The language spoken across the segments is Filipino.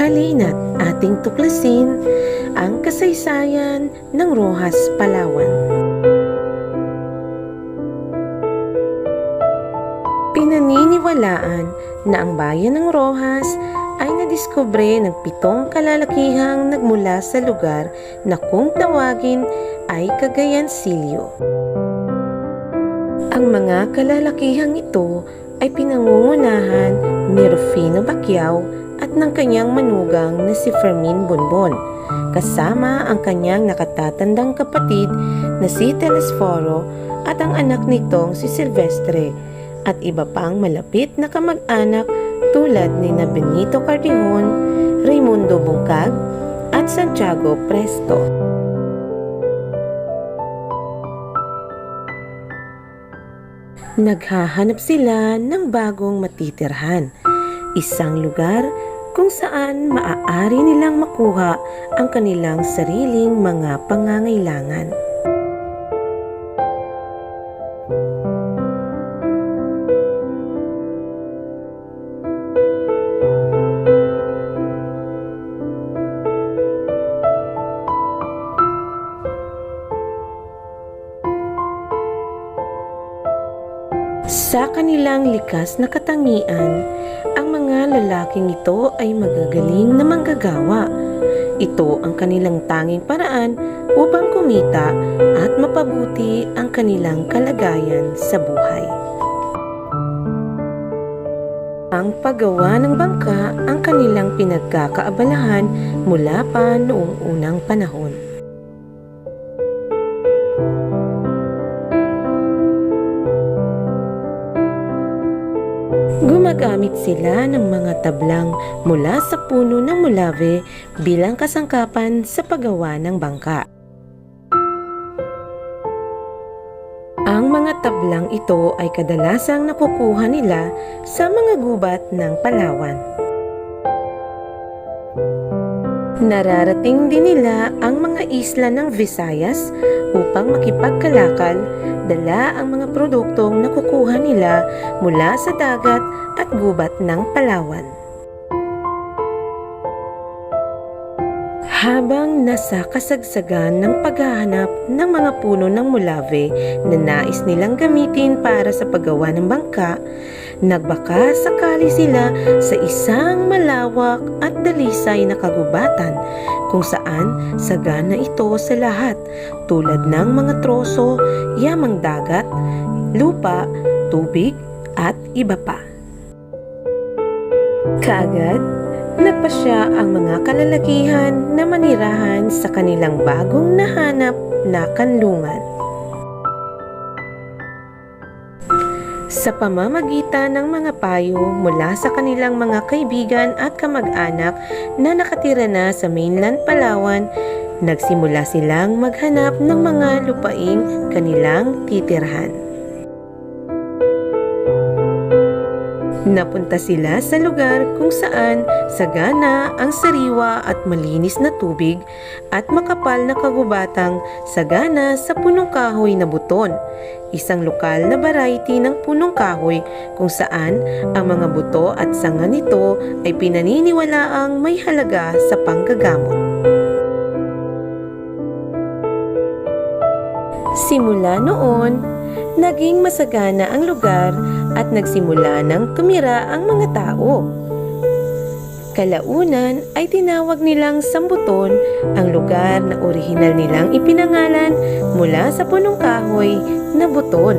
Halina't ating tuklasin ang kasaysayan ng Rojas, Palawan. Pinaniniwalaan na ang bayan ng Rojas ay nadiskubre ng pitong kalalakihang nagmula sa lugar na kung tawagin ay Cagayan Silio. Ang mga kalalakihang ito ay pinangungunahan ni Rufino Bacquiao at ng kanyang manugang na si Fermin Bonbon, kasama ang kanyang nakatatandang kapatid na si Telesforo at ang anak nitong si Silvestre at iba pang malapit na kamag-anak tulad ni na Benito Cardeon, Raimundo Bungkag at Santiago Presto. Naghahanap sila ng bagong matitirhan, isang lugar kung saan maaari nilang makuha ang kanilang sariling mga pangangailangan. Sa kanilang likas na katangian, ang lalaking ito ay magagaling na manggagawa. Ito ang kanilang tanging paraan upang kumita at mapabuti ang kanilang kalagayan sa buhay. Ang paggawa ng bangka ang kanilang pinagkakaabalahan mula pa noong unang panahon. Gumagamit sila ng mga tablang mula sa puno ng mulave bilang kasangkapan sa paggawa ng bangka. Ang mga tablang ito ay kadalasang nakukuha nila sa mga gubat ng Palawan. Nararating din nila ang mga isla ng Visayas upang makipagkalakal, dala ang mga produktong nakukuha nila mula sa dagat at gubat ng Palawan. Habang nasa kasagsagan ng paghahanap ng mga puno ng mulave na nais nilang gamitin para sa paggawa ng bangka, nagbaka sakali sila sa isang malawak at dalisay na kagubatan kung saan sagana ito sa lahat tulad ng mga troso, yamang dagat, lupa, tubig at iba pa. Kaagad, nagpasya ang mga kalalakihan na manirahan sa kanilang bagong nahanap na kanlungan. Sa pamamagitan ng mga payo mula sa kanilang mga kaibigan at kamag-anak na nakatira na sa mainland Palawan, nagsimula silang maghanap ng mga lupaing kanilang titirhan. Napunta sila sa lugar kung saan sagana ang sariwa at malinis na tubig at makapal na kagubatang sagana sa punong kahoy na buton, isang lokal na variety ng punong kahoy kung saan ang mga buto at sanga nito ay pinaniniwalaang may halaga sa panggagamot. Simula noon, naging masagana ang lugar at nagsimula ng tumira ang mga tao. Kalaunan ay tinawag nilang Sambuton ang lugar na orihinal nilang ipinangalan mula sa punong kahoy na buton.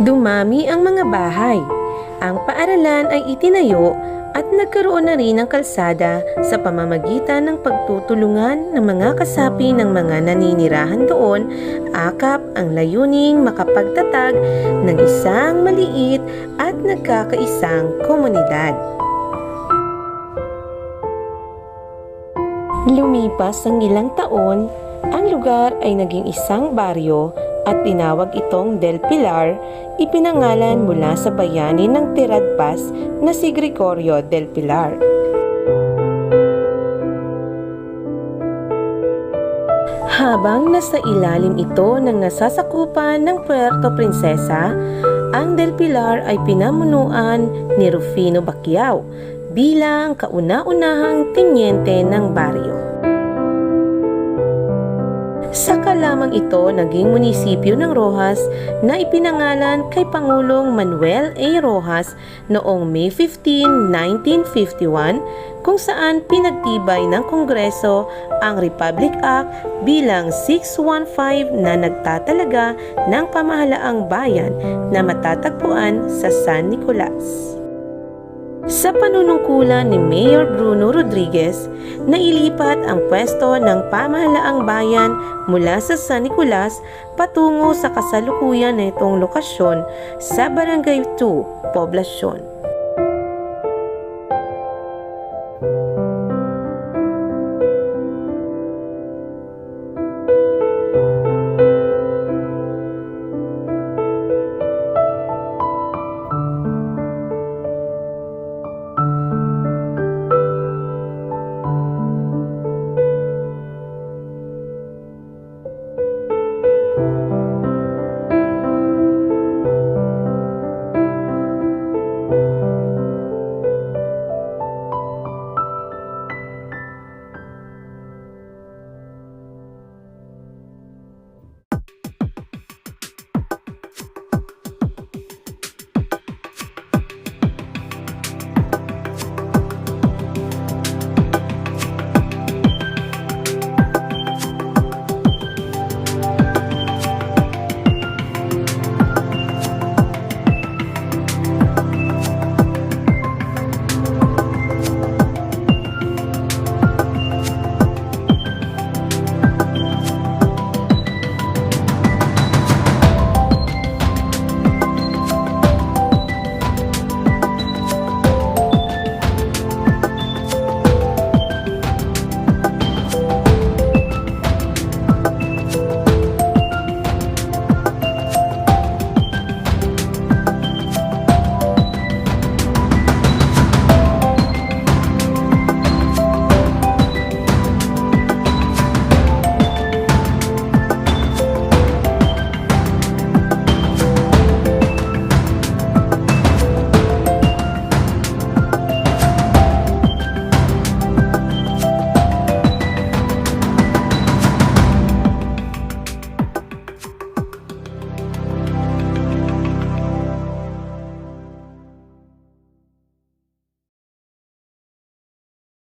Dumami ang mga bahay. Ang paaralan ay itinayo at nagkaroon na rin ng kalsada sa pamamagitan ng pagtutulungan ng mga kasapi ng mga naninirahan doon, akap ang layuning makapagtatag ng isang maliit at nagkakaisang komunidad. Lumipas ang ilang taon, ang lugar ay naging isang baryo at tinawag itong Del Pilar, ipinangalan mula sa bayani ng Tiradpas na si Gregorio Del Pilar. Habang nasa ilalim ito ng nasasakupan ng Puerto Princesa, ang Del Pilar ay pinamunuan ni Rufino Bacquiao bilang kauna-unahang tenyente ng baryo. Saka lamang ito naging munisipyo ng Rojas na ipinangalan kay Pangulong Manuel A. Rojas noong May 15, 1951 kung saan pinagtibay ng Kongreso ang Republic Act bilang 615 na nagtatalaga ng pamahalaang bayan na matatagpuan sa San Nicolas. Sa panunungkulan ni Mayor Bruno Rodriguez, nailipat ang pwesto ng pamahalaang bayan mula sa San Nicolas patungo sa kasalukuyan nitong lokasyon sa Barangay 2, Poblasyon.